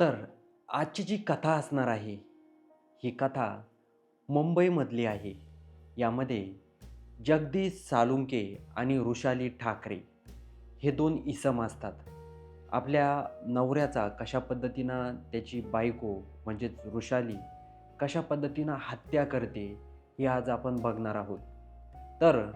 तर आजची जी कथा असणार आहे ही कथा मुंबईमधली आहे. यामध्ये जगदीश सालुंके आणि वृषाली ठाकरे हे दोन इसम असतात. आपल्या नवऱ्याचा कशा पद्धतीनं त्याची बायको म्हणजेच वृषाली कशा पद्धतीनं हत्या करते हे आज आपण बघणार आहोत. तर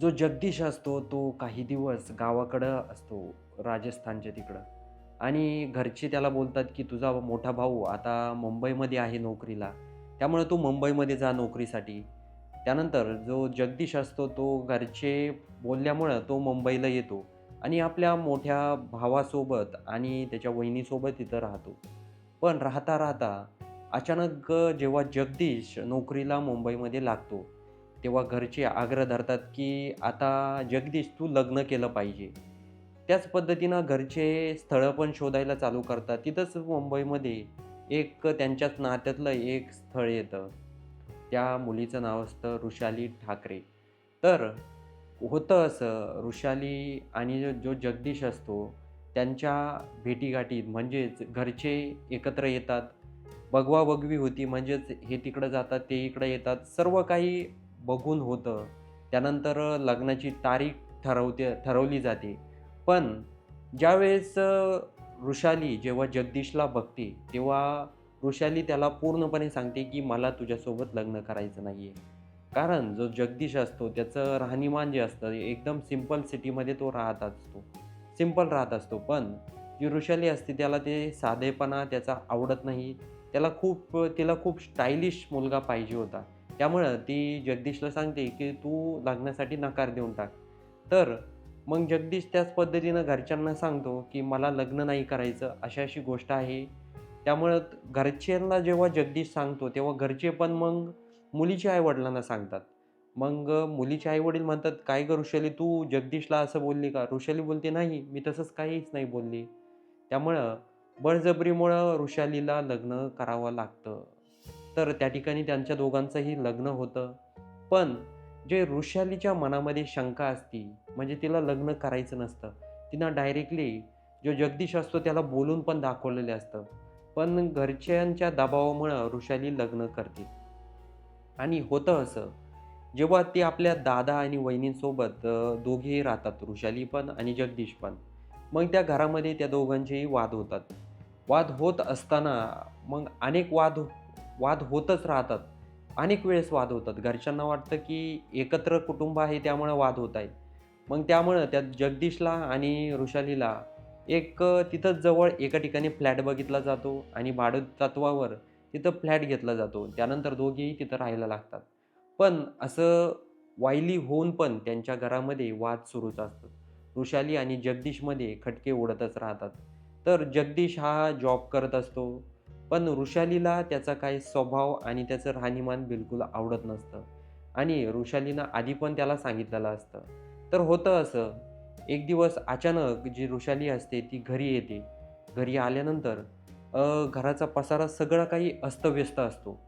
जो जगदीश असतो तो काही दिवस गावाकडं असतो राजस्थानच्या तिकडं. आणि घरचे त्याला बोलतात की तुझा मोठा भाऊ आता मुंबईमध्ये आहे नोकरीला. त्यामुळे तू मुंबईमध्ये जा नोकरीसाठी. त्यानंतर जो जगदीश असतो तो घरचे बोलल्यामुळं तो मुंबईला येतो आणि आपल्या मोठ्या भावासोबत आणि त्याच्या वहिनीसोबत तिथं राहतो. पण राहता राहता अचानक जेव्हा जगदीश नोकरीला मुंबईमध्ये लागतो तेव्हा घरचे आग्रह धरतात की आता जगदीश तू लग्न केलं पाहिजे. त्याच पद्धतीनं घरचे स्थळं पण शोधायला चालू करतात. तिथंच मुंबईमध्ये एक त्यांच्याच नात्यातलं एक स्थळ येतं. त्या मुलीचं नाव असतं ऋषाली ठाकरे. तर होतं असं ऋषाली आणि जो- जो जगदीश असतो त्यांच्या भेटीगाठीत म्हणजेच घरचे एकत्र येतात. बगवा बगवी होती म्हणजेच हे तिकडं जातात ते इकडं येतात. सर्व काही बघून होतं. त्यानंतर लग्नाची तारीख ठरवते ठरवली जाते. पण ज्यावेळेस ऋषाली जेव्हा जगदीशला बघते तेव्हा ऋषाली त्याला पूर्णपणे सांगते की मला तुझ्यासोबत लग्न करायचं नाही आहे कारण जो जगदीश असतो त्याचं राहणीमान जे असतं एकदम सिंपल सिटीमध्ये तो राहत असतो. सिंपल राहत असतो. पण जी ऋषाली असते त्याला ते साधेपणा त्याचा आवडत नाही. त्याला खूप तिला खूप स्टायलिश मुलगा पाहिजे होता. त्यामुळं ती जगदीशला सांगते की तू लग्नासाठी नकार देऊन टाक. तर मग जगदीश त्याच पद्धतीनं घरच्यांना सांगतो की मला लग्न नाही करायचं अशी अशी गोष्ट आहे. त्यामुळं घरच्यांना जेव्हा जगदीश सांगतो तेव्हा घरचे पण मग मुलीच्या आईवडिलांना सांगतात. मग मुलीचे आईवडील म्हणतात काय ग ऋषाली तू जगदीशला असं बोलली का? ऋषाली बोलते नाही मी तसंच काहीच नाही बोलली. त्यामुळं बळजबरीमुळं ऋषालीला लग्न करावं लागतं. तर त्या ठिकाणी त्यांच्या दोघांचंही लग्न होतं. पण जे ऋषालीच्या मनामध्ये शंका असती म्हणजे तिला लग्न करायचं नसतं तिनं डायरेक्टली जो जगदीश असतो त्याला बोलून पण दाखवलेले असतं. पण घरच्यांच्या दबावामुळं ऋषाली लग्न करते. आणि होतं असं जेव्हा ती आपल्या दादा आणि वहिनींसोबत दोघेही राहतात ऋषाली पण आणि जगदीश पण मग त्या घरामध्ये त्या दोघांचेही वाद होतात. वाद होत असताना मग अनेक वाद वाद होतच राहतात. अनेक वेळेस वाद होतात. घरच्यांना वाटतं की एकत्र कुटुंब आहे त्यामुळं वाद होत आहे मग त्यामुळं त्या जगदीशला आणि ऋषालीला एक तिथंच जवळ एका ठिकाणी फ्लॅट बघितला जातो आणि भाडं तत्वावर तिथं फ्लॅट घेतला जातो. त्यानंतर दोघेही तिथं राहायला लागतात. पण असं वायली होऊन पण त्यांच्या घरामध्ये वाद सुरूच असतात. ऋषाली आणि जगदीशमध्ये खटके उडतच राहतात. तर जगदीश हा जॉब करत असतो. पण ऋषालीला त्याचा काही स्वभाव आणि त्याचं राहणीमान बिलकुल आवडत नसतं. आणि ऋषालीनं आधी पण त्याला सांगितलेलं असतं. तर होतं असं. एक दिवस अचानक जी ऋषाली असते ती घरी येते. घरी आल्यानंतर घराचा पसारा सगळा काही अस्तव्यस्त असतो.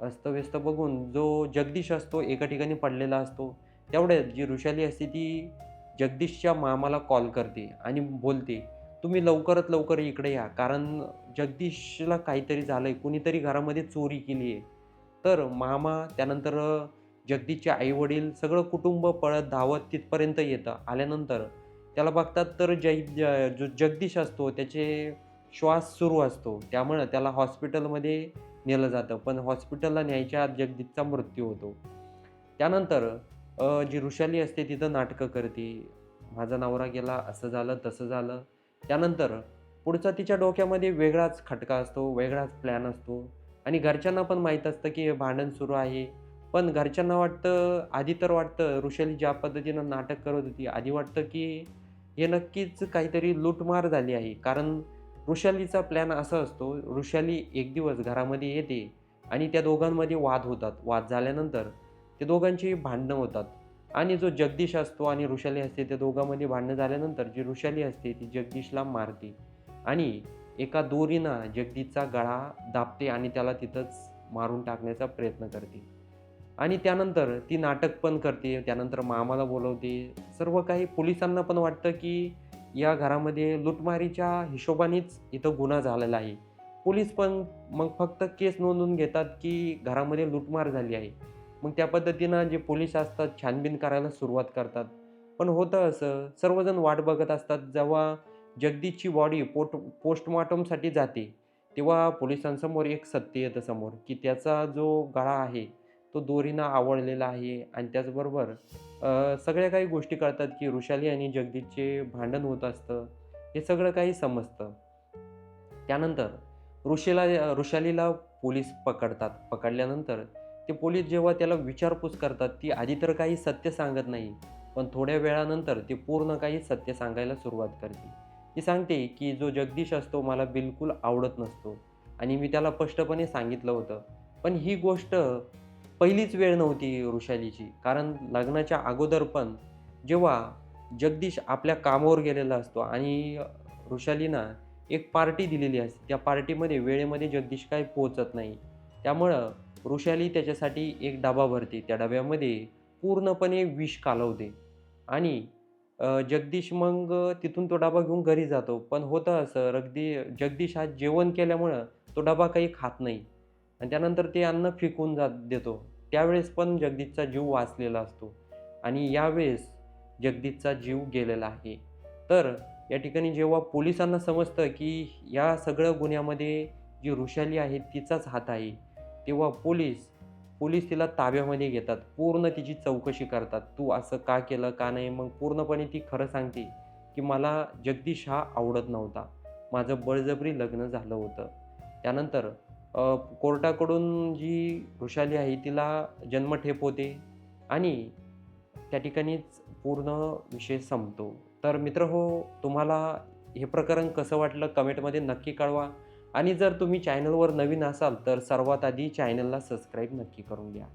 अस्तव्यस्त बघून जो जगदीश असतो एका ठिकाणी पडलेला असतो तेवढ्यात जी ऋषाली असते ती जगदीशच्या मामाला कॉल करते आणि बोलते तुम्ही लवकरात लवकर इकडे या. कारण जगदीशला काहीतरी झालं आहे कुणीतरी घरामध्ये चोरी केली आहे. तर मामा त्यानंतर जगदीशचे आईवडील सगळं कुटुंब पळत धावत तिथपर्यंत येतं. आल्यानंतर त्याला बघतात तर जय ज- जो जगदीश असतो त्याचे श्वास सुरू असतो. त्यामुळं त्याला हॉस्पिटलमध्ये नेलं जातं. पण हॉस्पिटलला न्यायच्या आत जगदीशचा मृत्यू होतो. त्यानंतर जी ऋषाली असते तिथं नाटकं करते. माझा नवरा गेला असं झालं तसं झालं. त्यानंतर पुढचा तिच्या डोक्यामध्ये वेगळाच खटका असतो वेगळाच प्लॅन असतो. आणि घरच्यांना पण माहीत असतं की हे भांडण सुरू आहे. पण घरच्यांना वाटतं आधी तर वाटतं ऋषाली ज्या पद्धतीनं नाटक करत होती आधी वाटतं की हे नक्कीच काहीतरी लूटमार झाली आहे. कारण ऋषालीचा प्लॅन असा असतो ऋषाली एक दिवस घरामध्ये येते आणि त्या दोघांमध्ये वाद होतात. वाद झाल्यानंतर ते दोघांची भांडणं होतात. आणि जो जगदीश असतो आणि ऋषाली असते त्या दोघांमध्ये भांडणं झाल्यानंतर जी ऋषाली असते ती जगदीशला मारते. आणि एका दोरीनं जगदीशचा गळा दाबते आणि त्याला तिथंच मारून टाकण्याचा प्रयत्न करते. आणि त्यानंतर ती नाटक पण करते त्यानंतर मामाला बोलवते. सर्व काही पोलिसांना पण वाटतं की या घरामध्ये लुटमारीच्या हिशोबानेच इथं गुन्हा झालेला आहे. पोलीस पण मग फक्त केस नोंदवून घेतात की घरामध्ये लुटमार झाली आहे. मग त्या पद्धतीनं जे पोलीस असतात छानबीन करायला सुरुवात करतात. पण होतं असं सर्वजण वाट बघत असतात जेव्हा जगदीशची बॉडी पोट पोस्टमॉर्टमसाठी जाते तेव्हा पोलिसांसमोर एक सत्य येतं समोर की त्याचा जो गळा आहे तो दोरीनं आवडलेला आहे आणि त्याचबरोबर सगळ्या काही गोष्टी कळतात की ऋषाली आणि जगदीशचे भांडण होत असतं हे सगळं काही समजतं. त्यानंतर ऋषीला ऋषालीला पोलीस पकडतात. पकडल्यानंतर ते पोलीस जेव्हा त्याला विचारपूस करतात ती आधी तर काही सत्य सांगत नाही पण थोड्या वेळानंतर ती पूर्ण काही सत्य सांगायला सुरुवात करते. ती सांगते की जो जगदीश असतो मला बिलकुल आवडत नसतो आणि मी त्याला स्पष्टपणे सांगितलं होतं. पण ही गोष्ट पहिलीच वेळ नव्हती ऋषालीची कारण लग्नाच्या अगोदर पण जेव्हा जगदीश आपल्या कामावर गेलेला असतो आणि ऋषालीना एक पार्टी दिलेली असते त्या पार्टीमध्ये वेळेमध्ये जगदीश काही पोचत नाही. त्यामुळं ऋषाली त्याच्यासाठी एक डबा भरते. त्या डब्यामध्ये पूर्णपणे विष कालवते. आणि जगदीश मग तिथून तो डबा घेऊन घरी जातो. पण होतं असं रगदी जगदीश हा जेवण केल्यामुळं तो डबा काही खात नाही. आणि त्यानंतर ते अन्न फेकून जात देतो. त्यावेळेस पण जगदीशचा जीव वाचलेला असतो. आणि यावेळेस जगदीशचा जीव गेलेला आहे. तर या ठिकाणी जेव्हा पोलिसांना समजतं की या सगळ्या गुन्ह्यामध्ये जी ऋषाली आहे तिचाच हात आहे. तेव्हा पोलीस पोलीस तिला ताब्यामध्ये घेतात. पूर्ण तिची चौकशी करतात. तू असं का केलं का नाही? मग पूर्णपणे ती खरं सांगते की मला जगदीश हा आवडत नव्हता. माझं बळजबरी लग्न झालं होतं. त्यानंतर कोर्टाकडून जी ऋषाली आहे तिला जन्मठेप होते आणि त्या ठिकाणीच पूर्ण विषय संपतो. तर मित्र हो तुम्हाला हे प्रकरण कसं वाटलं? कमेंटमध्ये नक्की कळवा. आणि जर तुम्ही चॅनलवर नवीन असाल तर सर्वात आधी चॅनलला सबस्क्राईब नक्की करून घ्या.